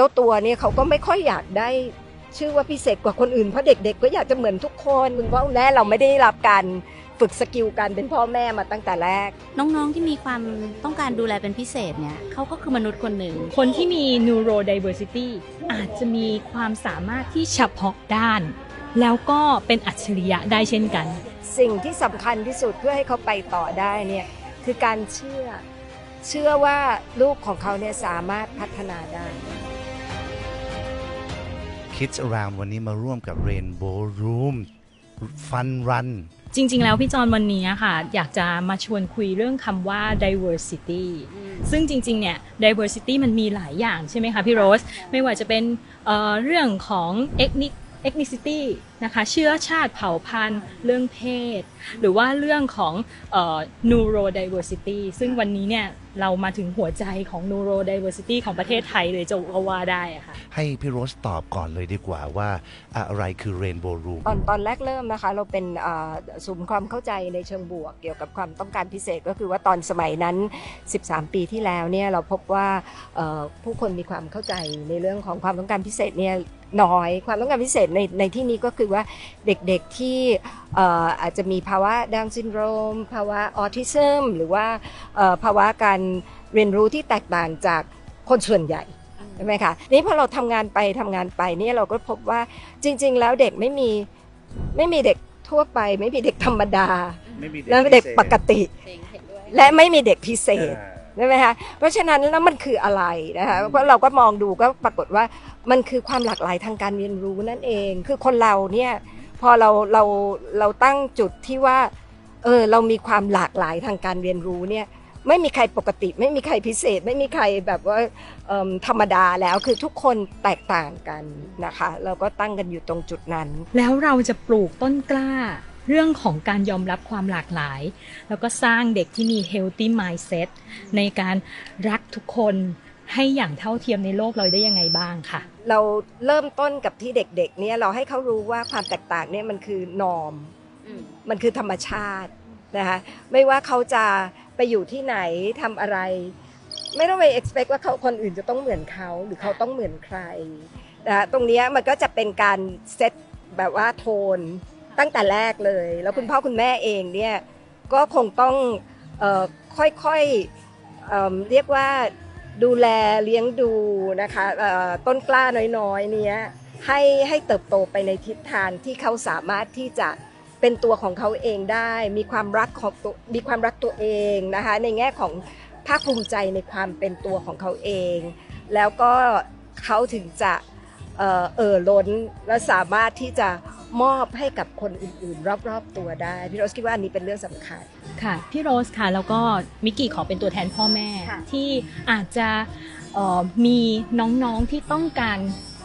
เจ้าตัวเนี่ยเขาก็ไม่ค่อยอยากได้ชื่อว่าพิเศษกว่าคนอื่นเพราะเด็กๆ ก็อยากจะเหมือนทุกคนคุณพ่อคุณแม่เราไม่ได้รับการฝึกสกิลการเป็นพ่อแม่มาตั้งแต่แรก น้องๆที่มีความต้องการดูแลเป็นพิเศษเนี่ยเขาก็คือมนุษย์คนหนึ่ง คนที่มี neurodiversity อาจจะมีความสามารถที่เฉพาะด้าน แล้วก็เป็นอัจฉริยะได้เช่นกัน สิ่งที่สำคัญที่สุดเพื่อให้เขาไปต่อได้เนี่ยคือการเชื่อ เชื่อว่าลูกของเขาเนี่ยสามารถพัฒนาได้ Kids Around วันนี้มาร่วมกับ Rainbow Room Fun Run จริง ๆ แล้วพี่จอนวันนี้ค่ะ อยากจะมาชวนคุยเรื่องคำว่า diversity ซึ่งจริง ๆ เนี่ย diversity มันมีหลายอย่างใช่ไหมคะพี่โรส ไม่ว่าจะเป็นเเรื่องของ ethnic ethnicity นะคะเชื้อชาติเผ่าพันธุ์ เรื่องเพศ หรือว่าเรื่องของเอ่อ neurodiversity ซึ่งวันนี้เนี่ยเรามาถึงหัวใจของ neurodiversity ของประเทศไทยเลยจะก็ว่าได้อะค่ะ ให้พี่โรสตอบก่อนเลยดีกว่าว่าอะไรคือ Rainbow Room ตอนตอนแรกเริ่มนะคะเราเป็นอ่าศูนย์ความเข้าใจในเชิงบวก เกี่ยวกับความต้องการพิเศษก็คือว่าตอนสมัยนั้น 13 ปีที่แล้วเนี่ยเราพบว่าเอ่อผู้คนมีความเข้าใจในเรื่องของความต้องการพิเศษเนี่ย น้อยความต้องการพิเศษในในที่นี้ก็คือว่าเด็กๆที่เอ่ออาจจะมีภาวะดาวน์ซินโดรม ภาวะออทิซึมหรือว่าเอ่อภาวะการเรียนรู้ที่แตกต่างจากคนส่วนใหญ่ใช่ไหมคะนี่พอเราทำงานไปทำงานไปเนี่ยเราก็พบว่าจริง ๆ แล้วเด็กไม่มีไม่มีเด็กทั่วไปไม่มีเด็กธรรมดาไม่มีแล้วเด็กปกติ และไม่มีเด็กพิเศษใช่ไหมคะเพราะฉะนั้นแล้วมันคืออะไรนะคะเพราะเราก็มองดูก็ปรากฏว่ามันคือความหลากหลายทางการเรียนรู้นั่นเอง คือคนเราเนี่ยพอเราเราเราตั้งจุดที่ว่าเออเรามีความหลากหลายทางการเรียนรู้เนี่ยไม่มีใครปกติ ไม่มีใครพิเศษ ไม่มีใครแบบว่าเอิ่มธรรมดาแล้วคือทุกคนแตกต่างกันนะคะ เราก็ตั้งกันอยู่ตรงจุดนั้น แล้วเราจะปลูกต้นกล้า เรื่องของการยอมรับความหลากหลาย แล้วก็สร้างเด็กที่มี healthy mindset ในการรักทุกคนให้อย่างเท่าเทียมในโลกเราได้ยังไงบ้างค่ะ เราเริ่มต้นกับที่เด็กๆเนี่ยเราให้เขารู้ว่าความแตกต่างเนี่ยมันคือนอมมันคือธรรมชาตินะคะไม่ว่าเขาจะไปอยู่ที่ไหนทำอะไร ไม่ต้องไป expect ว่าเขาคนอื่นจะต้องเหมือนเขาหรือเขาต้องเหมือนใครนะคะตรงเนี้ยมันก็จะเป็นการเซตแบบว่าโทน ตั้งแต่แรกเลย แล้วคุณพ่อคุณแม่เองเนี่ยก็คงต้องออค่อยๆเเรียกว่าดูแลเลี้ยงดูนะคะต้นกล้าน้อยๆเนี้ยให้ให้เติบโตไปในทิศทางที่เขาสามารถที่จะเป็นตัวของเขาเองได้ มีความรักของตัวมีความรักตัวเองนะคะในแง่ของภาคภูมิใจในความเป็นตัวของเขาเอง แล้วก็เขาถึงจะ เอ่อเอ่อล้นและสามารถที่จะมอบให้กับคนอื่นๆ รอบๆตัวได้พี่โรสคิดว่าอันนี้เป็นเรื่องสำคัญค่ะพี่โรสค่ะแล้วก็มิกกี้ขอเป็นตัวแทนพ่อแม่ค่ะที่อาจจะเอ่อมีน้องๆที่ต้องการ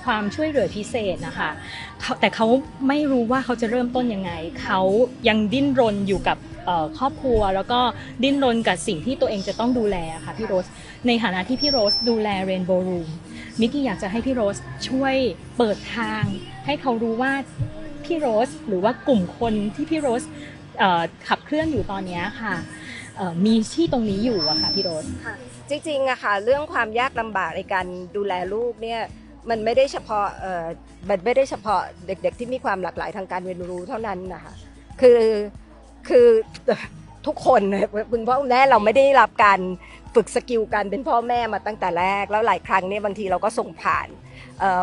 ความช่วยเหลือพิเศษนะคะเขาแต่เขาไม่รู้ว่าเขาจะเริ่มต้นยังไง เขายังดิ้นรนอยู่กับเอ่อครอบครัว แล้วก็ดิ้นรนกับสิ่งที่ตัวเองจะต้องดูแลอะค่ะพี่โรส ในฐานะที่พี่โรสดูแล Rainbow Room มิ มิกกี้อยากจะให้พี่โรสช่วยเปิดทาง ให้เขารู้ว่าพี่โรสหรือว่ากลุ่มคนที่พี่โรสขับเคลื่อนอยู่ตอนนี้ค่ะมีที่ตรงนี้อยู่อะค่ะพี่โรสจริงๆอะค่ะเรื่องความยากลำบากในการดูแลลูกเนี่ยมันไม่ได้เฉพาะมันไม่ได้เฉพาะเด็กๆ ที่มีความหลากหลายทางการเรียนรู้เท่านั้นนะคะคือคือทุกคนคุณพ่อคุณแม่เราไม่ได้รับการ ฝึกสกิลการเป็นพ่อแม่มาตั้งแต่แรก แล้วหลายครั้งเนี่ยบางทีเราก็ส่งผ่าน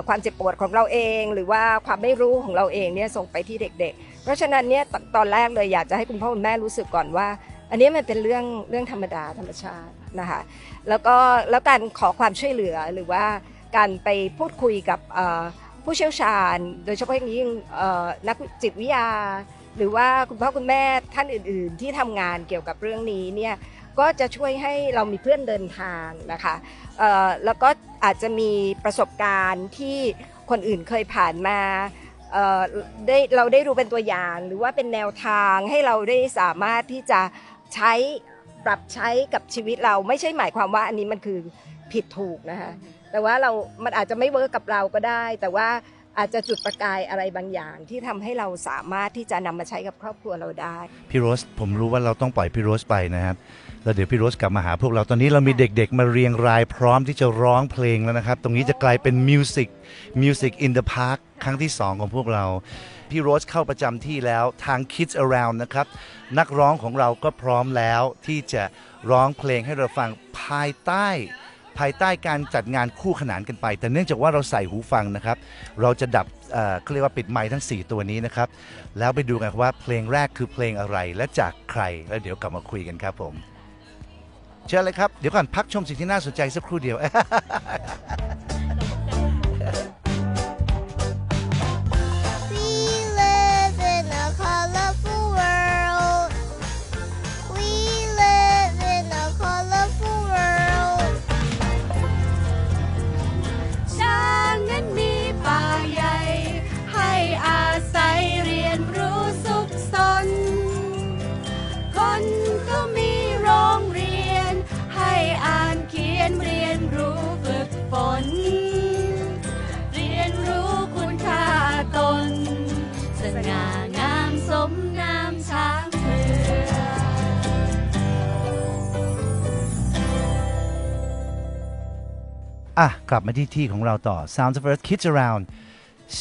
ความเจ็บปวดของเราเอง หรือว่าความไม่รู้ของเราเองเนี่ยส่งไปที่เด็ก ๆ เพราะฉะนั้นเนี่ยตตอนแรกเลยอยากจะให้คุณพ่อคุณแม่รู้สึกก่อนว่า อันนี้มันเป็นเรื่องเรื่องธรรมดาธรรมชาตินะคะแล้วก็แล้วการขอความช่วยเหลือหรือว่าการไปพูดคุยกับผู้เชี่ยวชาญ โดยเฉพาะอย่างยิ่งนักจิตวิทยา หรือว่าคุณพ่อคุณแม่ท่านอื่น ๆ ที่ทำงานเกี่ยวกับเรื่องนี้เนี่ยก็จะช่วยให้เรามีเพื่อนเดินทางนะคะแล้วก็อาจจะมีประสบการณ์ที่คนอื่นเคยผ่านมาได้เราได้รู้เป็นตัวอย่าง หรือว่าเป็นแนวทางให้เราได้สามารถที่จะใช้ปรับใช้กับชีวิตเราไม่ใช่หมายความว่าอันนี้มันคือผิดถูกนะคะแต่ว่าเรามันอาจจะไม่เวิร์กกับเราก็ได้ แต่ว่า อาจจะจุดประกายอะไรบางอย่างที่ทำให้เราสามารถที่จะนำมาใช้กับครอบครัวเราได้ พี่โรสผมรู้ว่าเราต้องปล่อยพี่โรสไปนะครับแล้วเดี๋ยวพี่โรสกลับมาหาพวกเราตอนนี้เรามีเด็กๆ มาเรียงรายพร้อมที่จะร้องเพลงแล้วนะครับ ตรงนี้จะกลายเป็นมิวสิกมิวสิกอินเดอะพาร์คครั้งที่ 2 ของพวกเรา พี่โรสเข้าประจำที่แล้วทาง Kids Around นะครับ นักร้องของเราก็พร้อมแล้วที่จะร้องเพลงให้เราฟังภายใต้ ภายใต้การจัดงานคู่ขนานกันไป แต่เนื่องจากว่าเราใส่หูฟังนะครับ เราจะดับเอ่อเขาเรียกว่าปิดไมค์ทั้ง 4 ตัวนี้นะครับ แล้วไปดูกันว่าเพลงแรกคือเพลงอะไรและจากใคร แล้วเดี๋ยวกลับมาคุยกันครับผม เชิญเลยครับ เดี๋ยวก่อนพักชมสิ่งที่น่าสนใจสักครู่เดียว อะ กลับมาที่ที่ของเราต่อ Sounds of Earth Kids Around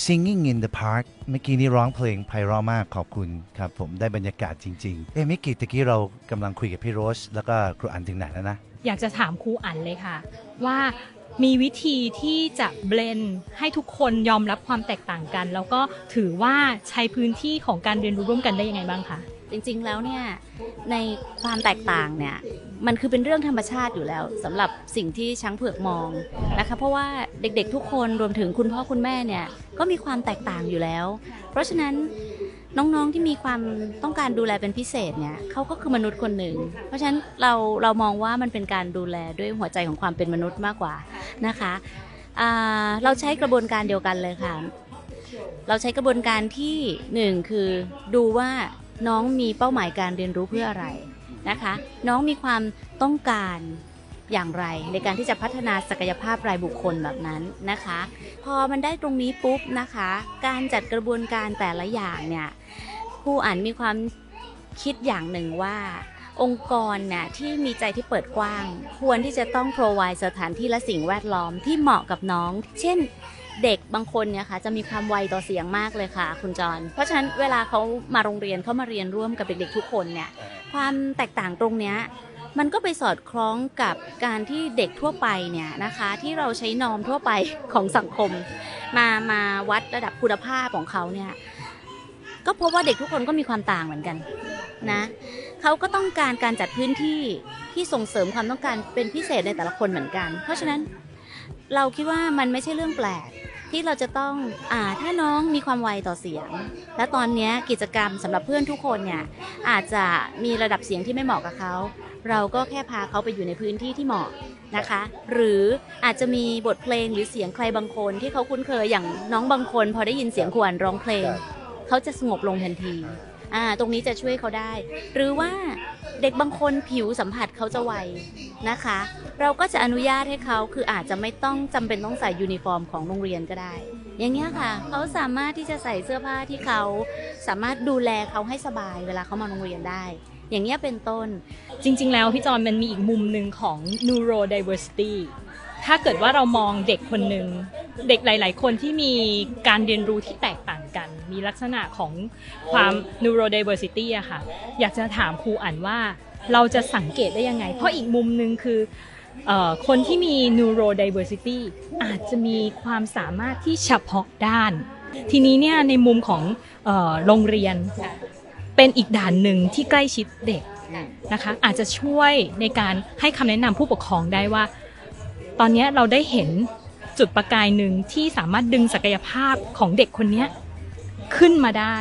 Singing in the Park เมื่อกี้นี้ร้องเพลงไพเราะมากขอบคุณครับ ผมได้บรรยากาศจริง ๆ เอ้มิกกี้ตะกี้เรากำลังคุยกับพี่โรส แล้วก็ครูอันถึงไหนแล้วนะ อยากจะถามครูอั๋นเลยค่ะ ว่ามีวิธีที่จะเบลนให้ทุกคนยอมรับความแตกต่างกัน แล้วก็ถือว่าใช้พื้นที่ของการเรียนรู้ร่วมกันได้ยังไงบ้างคะจริงๆแล้วเนี่ยในความแตกต่างเนี่ย มันคือเป็นเรื่องธรรมชาติอยู่แล้วสำหรับสิ่งที่ช้างเผือกมองนะคะเพราะว่าเด็กๆทุกคนรวมถึงคุณพ่อคุณแม่เนี่ยก็มีความแตกต่างอยู่แล้ว เพราะฉะนั้นน้องๆที่มีความต้องการดูแลเป็นพิเศษเนี่ยเขาก็คือมนุษย์คนหนึ่ง เพราะฉะนั้นเราเรามองว่ามันเป็นการดูแลด้วยหัวใจของความเป็นมนุษย์มากกว่านะคะเราใช้กระบวนการเดียวกันเลยค่ะ เราใช้กระบวนการที่หนึ่งคือดูว่าน้องมีเป้าหมายการเรียนรู้เพื่ออะไร นะคะ น้องมีความต้องการอย่างไร ในการที่จะพัฒนาศักยภาพรายบุคคลแบบนั้นนะคะ พอมันได้ตรงนี้ปุ๊บนะคะ การจัดกระบวนการแต่ละอย่างเนี่ยครูอ่านมีความคิดอย่างหนึ่งว่า องค์กรเนี่ยที่มีใจที่เปิดกว้าง ควรที่จะต้อง provide สถานที่และสิ่งแวดล้อมที่เหมาะกับน้อง เช่น เด็กบางคนเนี่ยค่ะจะมีความไวต่อเสียงมากเลยค่ะ คุณจร เพราะฉะนั้นเวลาเขามาโรงเรียนเขามาเรียนร่วมกับเด็กๆทุกคนเนี่ยความแตกต่างตรงเนี้ยมันก็ไปสอดคล้องกับการที่เด็กทั่วไปเนี่ยนะคะ ที่เราใช้นอมทั่วไปของสังคม มามาวัดระดับคุณภาพของเขาเนี่ยก็พบว่าเด็กทุกคนก็มีความต่างเหมือนกันนะเขาก็ต้องการการจัดพื้นที่ที่ส่งเสริมความต้องการเป็นพิเศษในแต่ละคนเหมือนกัน เพราะฉะนั้น เราคิดว่ามันไม่ใช่เรื่องแปลก ที่เราจะต้องอ่าถ้าน้องมีความไวต่อเสียง และตอนเนี้ยกิจกรรมสำหรับเพื่อนทุกคนเนี่ยอาจจะมีระดับเสียงที่ไม่เหมาะกับเขา เราก็แค่พาเขาไปอยู่ในพื้นที่ที่เหมาะนะคะ หรืออาจจะมีบทเพลงหรือเสียงใครบางคนที่เขาคุ้นเคยอย่างน้องบางคน พอได้ยินเสียงครูอันร้องเพลง เขาจะสงบลงทันทีอ่าตรงนี้จะช่วยเขาได้ หรือว่าเด็กบางคนผิวสัมผัสเขาจะไวนะคะ เราก็จะอนุญาตให้เขาคืออาจจะไม่ต้องจำเป็นต้องใส่ยูนิฟอร์มของโรงเรียนก็ได้ อย่างเงี้ยค่ะ เขาสามารถที่จะใส่เสื้อผ้าที่เขาสามารถดูแลเขาให้สบายเวลาเขามาโรงเรียนได้ อย่างเงี้ยเป็นต้น จริง ๆ แล้วพี่จอนมันมีอีกมุมหนึ่งของ neurodiversity ถ้าเกิดว่าเรามองเด็กคนหนึ่งเด็กหลาย ๆ คนที่มีการเรียนรู้ที่แตกต่างกัน มีลักษณะของความ neurodiversity อะค่ะ อยากจะถามครูอันว่าเราจะสังเกตได้ยังไง เพราะอีกมุมหนึ่งคือเออ คนที่มี neurodiversity อาจจะมีความสามารถที่เฉพาะด้าน ทีนี้เนี่ยในมุมของโรงเรียนเป็นอีกด่านหนึ่งที่ใกล้ชิดเด็กนะคะอาจจะช่วยในการให้คำแนะนำผู้ปกครองได้ว่า ตอนนี้เราได้เห็นจุดประกายหนึ่งที่สามารถดึงศักยภาพของเด็กคนนี้ขึ้นมาได้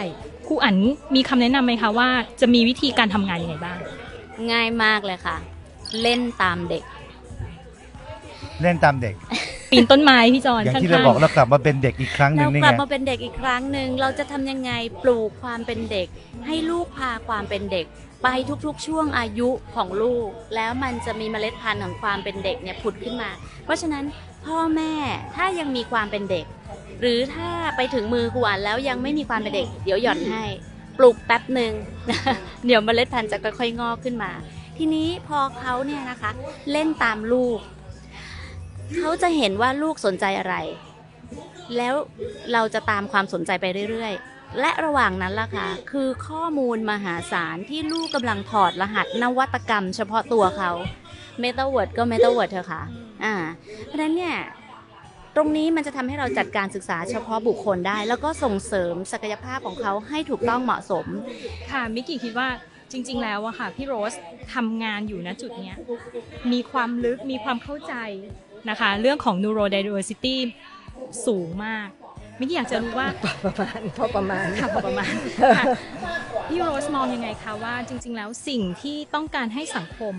ครูอั๋นมีคำแนะนำไหมคะว่าจะมีวิธีการทำงานยังไงบ้าง ง่ายมากเลยค่ะ เล่นตามเด็ก เล่นตามเด็ก ปีนต้นไม้พี่จอนอย่างข้างที่เราบอกเรากลับมาเป็นเด็กอีกครั้งหนึ่เรางนี่กลับไงมาเป็นเด็กอีกครั้งหนึ่งเราจะทำยังไงปลูกความเป็นเด็ก ให้ลูกพาความเป็นเด็ก ไปทุกๆ ช่วงอายุของลูก แล้วมันจะมีเมล็ดพันธุ์ของความเป็นเด็กเนี่ยผุดขึ้นมา เพราะฉะนั้นพ่อแม่ถ้ายังมีความเป็นเด็ก หรือถ้าไปถึงมือครูอันแล้วยังไม่มีความเป็นเด็ก เดี๋ยวหย่อนให้ ปลูกแป๊บหนึ่ง เดี๋ยวเมล็ดพันธุ์จะค่อยๆงอกขึ้นมา ทีนี้พอเขาเนี่ยนะคะ เล่นตามลูก เขาจะเห็นว่าลูกสนใจอะไร แล้วเราจะตามความสนใจไปเรื่อยๆ และระหว่างนั้นล่ะค่ะ คือข้อมูลมหาศาลที่ลูกกำลังถอดรหัสนวัตกรรมเฉพาะตัวเขาเมตาเวิร์ดก็เมตาเวิร์ดเถอะค่ะ อ่า เพราะฉะนั้นเนี่ยตรงนี้มันจะทำให้เราจัดการศึกษาเฉพาะบุคคลได้ แล้วก็ส่งเสริมศักยภาพของเขาให้ถูกต้องเหมาะสม ค่ะมิกกี้คิดว่าจริง ๆ แล้วอะค่ะพี่โรสทำงานอยู่ณจุดเนี้ยมีความลึกมีความเข้าใจ นะคะ เรื่องของ neurodiversity สูงมากมิกกี้อยากจะรู้ว่าประมาณพอประมาณค่ะพอประมาณค่ะพี่โรสมองยังไงคะว่าจริง ๆ แล้วสิ่งที่ต้องการให้สังคม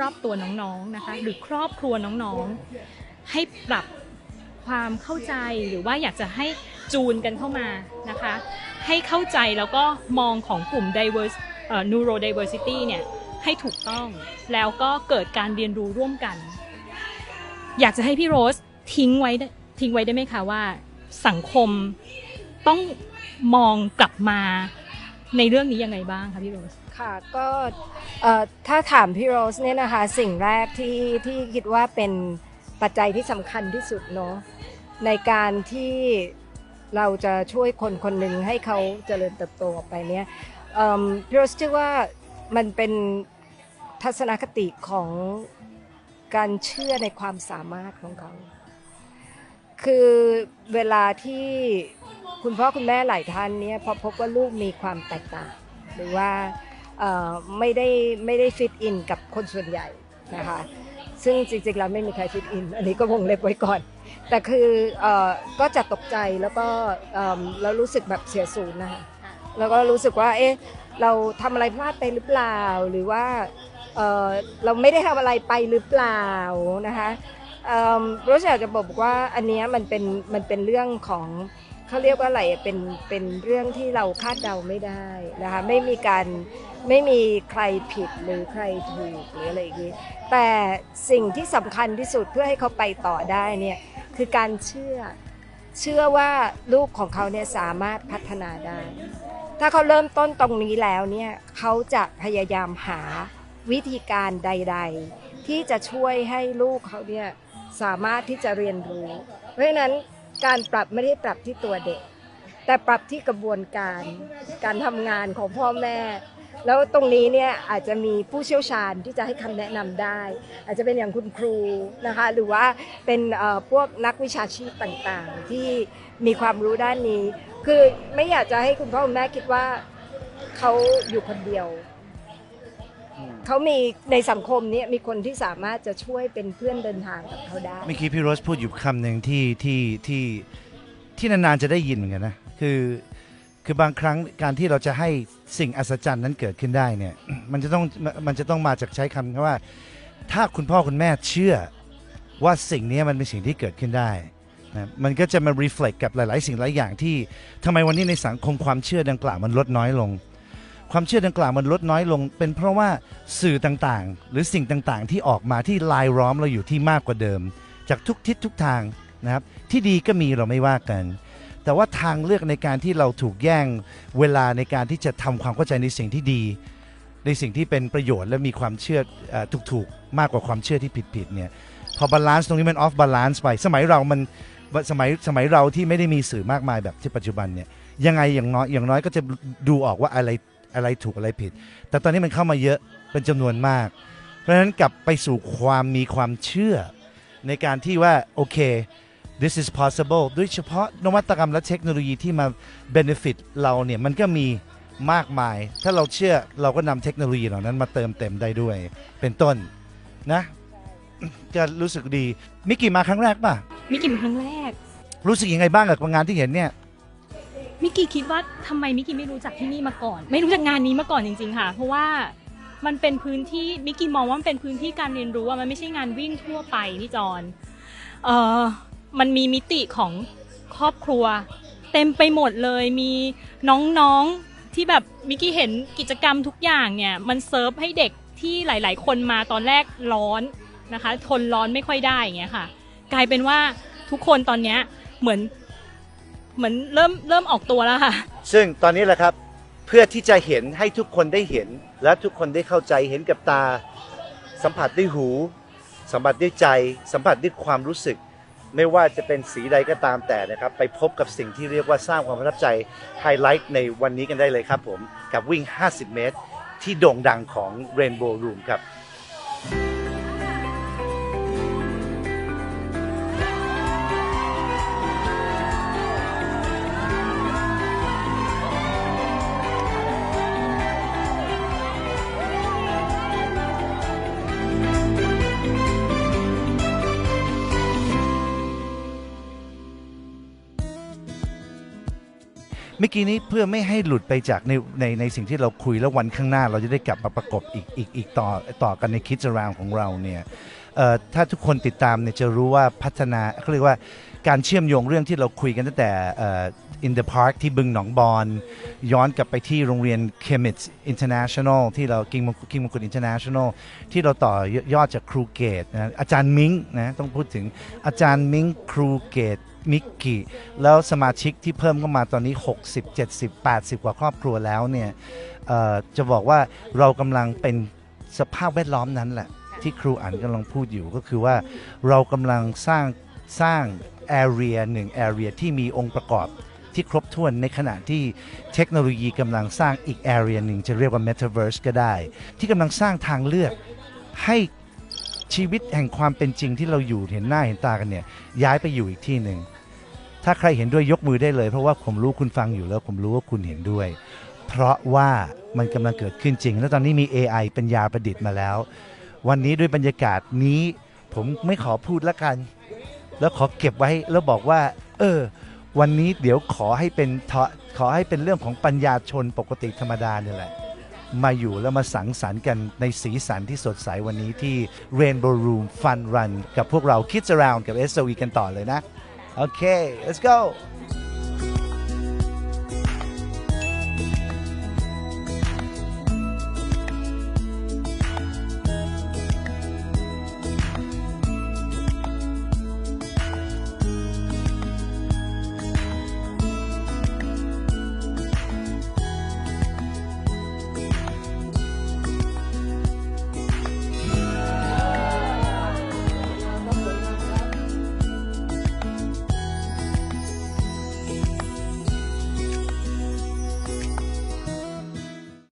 รอบๆตัวน้องๆนะคะ หรือครอบครัวน้องๆ ให้ปรับความเข้าใจหรือว่าอยากจะให้จูนกันเข้ามานะคะ ให้เข้าใจแล้วก็มองของกลุ่ม diverse เอ่อ neurodiversity เนี่ยให้ถูกต้องแล้วก็เกิดการเรียนรู้ร่วมกัน อยากจะให้พี่โรสทิ้งไว้ทิ้งไว้ได้ไหมคะว่า สังคมต้องมองกลับมาในเรื่องนี้ยังไงบ้างคะพี่โรสค่ะก็ถ้าถามพี่โรสเนี่ยนะคะสิ่งแรกที่ที่คิดว่าเป็นปัจจัยที่สำคัญที่สุดเนาะในการที่เราจะช่วยคนคนหนึ่งให้เขาเจริญเติบโตออกไปเนี่ยพี่โรสเชื่อว่ามันเป็นทัศนคติของ การเชื่อในความสามารถของเขา คือเวลาที่คุณพ่อคุณแม่หลายท่านเนี่ยพอพบว่าลูกมีความแตกต่าง หรือว่าไม่ได้ไม่ได้ฟิตอินกับคนส่วนใหญ่นะคะซึ่งจริงๆแล้วไม่มีใครฟิตอิน อันนี้ก็วงเล็บไว้ก่อน แต่คืออก็จะตกใจแล้วก็แล้วรู้สึกแบบเสียศูนนะคะแล้วก็รู้สึกว่าเอ๊ะเราทำอะไรพลาดไปหรือเปล่าหรือว่า เเราไม่ได้ทำอะไรไปหรือเปล่านะคะรู้สึกอยากจะบอกว่าอันนี้มันเป็นมันเป็นเรื่องของเขาเรียกว่าอะไรเป็นเป็นเรื่องที่เราคาดเดาไม่ได้นะคะไม่มีการไม่มีใครผิดหรือใครถูกหรืออะไรอย่างนี้แต่สิ่งที่สำคัญที่สุดเพื่อให้เขาไปต่อได้เนี่ยคือการเชื่อเชื่อว่าลูกของเขาเนี่ยสามารถพัฒนาได้ ถ้าเขาเริ่มต้นตรงนี้แล้วเนี่ยเขาจะพยายามหา วิธีการใด ๆ ที่จะช่วยให้ลูกเขาเนี่ยสามารถที่จะเรียนรู้ เพราะฉะนั้นการปรับไม่ได้ปรับที่ตัวเด็ก แต่ปรับที่กระบวนการ การทำงานของพ่อแม่ แล้วตรงนี้เนี่ยอาจจะมีผู้เชี่ยวชาญที่จะให้คำแนะนำได้ อาจจะเป็นอย่างคุณครูนะคะหรือว่าเป็นเอ่อพวกนักวิชาชีพต่างๆ ที่มีความรู้ด้านนี้ คือไม่อยากจะให้คุณพ่อคุณแม่คิดว่าเขาอยู่คนเดียว เขามีในสังคมเนี้มีคนที่สามารถจะช่วยเป็นเพื่อนเดินทางกับเขาได้ เมื่อกี้พี่โรสพูดอยู่คำหนึ่งที่ที่ที่ที่นานๆจะได้ยินเหมือนกันนะคือคือบางครั้งการที่เราจะให้สิ่งอัศจรรย์นั้นเกิดขึ้นได้เนี่ยมันจะต้องมันจะต้องมาจากใช้คำว่า ถ้าคุณพ่อคุณแม่เชื่อว่าสิ่งนี้มันเป็นสิ่งที่เกิดขึ้นได้นะมันก็จะมา reflect กับหลาย ๆ สิ่งหลายอย่างที่ทำไมวันนี้ในสังคมความเชื่อดังกล่าวมันลดน้อยลง ความเชื่อดังกล่าวมันลดน้อยลง เป็นเพราะว่าสื่อต่างๆ หรือสิ่งต่างๆ ที่ออกมาที่ลายล้อมเราอยู่ที่มากกว่าเดิม จากทุกทิศทุกทางนะครับที่ดีก็มีเราไม่ว่ากัน แต่ว่าทางเลือกในการที่เราถูกแย่งเวลาในการที่จะทำความเข้าใจในสิ่งที่ดี ในสิ่งที่เป็นประโยชน์และมีความเชื่ออถูกๆมากกว่าความเชื่อที่ผิดๆเนี่ยพอบาลานซ์ตรงนี้มันออฟบาลานซ์ไป สมัยเรามันสมัยสมัยเราที่ไม่ได้มีสื่อมากมายแบบที่ปัจจุบันเนี่ยยังไงอย่างน้อยอย่างน้อยก็จะดูออกว่าอะไร อะไรถูกอะไรผิด แต่ตอนนี้มันเข้ามาเยอะเป็นจำนวนมาก เพราะฉะนั้นกลับไปสู่ความมีความเชื่อ ในการที่ว่าโอเค this is possible โดยเฉพาะนวัตกรรมและเทคโนโลยีที่มา benefit เราเนี่ยมันก็มีมากมาย ถ้าเราเชื่อเราก็นำเทคโนโลยีเหล่านั้นมาเติมเต็มได้ด้วย เป็นต้นนะจะรู้สึกดีมิกกี้มาครั้งแรกป่ะมิกกี้เป็นครั้งแรก รู้สึกยังไงบ้างกับงานที่เห็นเนี่ย มิกกี้คิดว่าทำไมมิกกี้ไม่รู้จักที่นี่มาก่อน ไม่รู้จักงานนี้มาก่อนจริง ๆ ค่ะ เพราะว่ามันเป็นพื้นที่มิกกี้มองว่ามันเป็นพื้นที่การเรียนรู้อะมันไม่ใช่งานวิ่งทั่วไปพี่จอนเออมันมีมิติของครอบครัว เต็มไปหมดเลยมีน้องๆที่แบบมิกกี้เห็นกิจกรรมทุกอย่างเนี่ยมันเซิร์ฟให้เด็กที่หลาย ๆ คนมาตอนแรกร้อนนะคะ ทนร้อนไม่ค่อยได้อย่างเงี้ยค่ะ กลายเป็นว่าทุกคนตอนเนี้ยเหมือน เหมือนเริ่มเริ่มออกตัวแล้วค่ะ ซึ่งตอนนี้แหละครับเพื่อที่จะเห็นให้ทุกคนได้เห็น และทุกคนได้เข้าใจเห็นกับตา สัมผัสด้วยหู สัมผัสด้วยใจ สัมผัสด้วยความรู้สึก ไม่ว่าจะเป็นสีใดก็ตามแต่นะครับ ไปพบกับสิ่งที่เรียกว่าสร้างความประทับใจไฮไลท์ในวันนี้กันได้เลยครับผม กับวิ่ง 50 เมตร ที่โด่งดังของ Rainbow Room ครับ มื่อกี้นี้เพื่อไม่ให้หลุดไปจากในในในสิ่งที่เราคุยแล้ววันข้างหน้า เราจะได้กลับมาประกบอีกอีกอีกต่อต่อกันในคิด a ร o ของเราเนี่ยถ้าทุกคนติดตามเนี่ยจะรู้ว่าพัฒนาเขาเรียกว่าการเชื่อมโยงเรื่องที่เราคุยกันตั้งแต่อ่อ in the park ที่บึงหนองบอนย้อนกลับไปที่โรงเรียน c h e m i t s International ที่เรากิงมงกิงมงกุฎ International ที่เราต่อยอดจากครูเกตนะอาจารย์มิงนะต้องพูดถึงอาจารย์มิงครูเกต มิกกี้แล้วสมาชิกที่เพิ่มเข้ามาตอนนี้ 60 70 80 กว่าครอบครัวแล้วเนี่ยจะบอกว่าเรากำลังเป็นสภาพแวดล้อมนั้นแหละ ที่ครูอันกำลังพูดอยู่ก็คือว่าเรากำลังสร้างสร้าง area หนึ่ง area ที่มีองค์ประกอบที่ครบถ้วนในขณะที่เทคโนโลยีกำลังสร้างอีก area หนึ่งจะเรียกว่า metaverse ก็ได้ ที่กำลังสร้างทางเลือกให้ชีวิตแห่งความเป็นจริงที่เราอยู่เห็นหน้าเห็นตากันเนี่ยย้ายไปอยู่อีกที่หนึ่ง ถ้าใครเห็นด้วยยกมือได้เลย เพราะว่าผมรู้คุณฟังอยู่แล้ว ผมรู้ว่าคุณเห็นด้วย เพราะว่ามันกำลังเกิดขึ้นจริง แล้วตอนนี้มี AI เป็นยาประดิษฐ์มาแล้ว วันนี้ด้วยบรรยากาศนี้ ผมไม่ขอพูดละกัน แล้วขอเก็บไว้แล้วบอกว่า เออ วันนี้เดี๋ยวขอให้เป็นขอให้เป็นเรื่องของปัญญาชนปกติธรรมดาเนี่ยแหละมาอยู่แล้วมาสังสรรค์กันในสีสันที่สดใสวันนี้ที่ Rainbow Room Fun Run กับพวกเรา Kids Around กับ SOE กันต่อเลยนะ โอเค let's go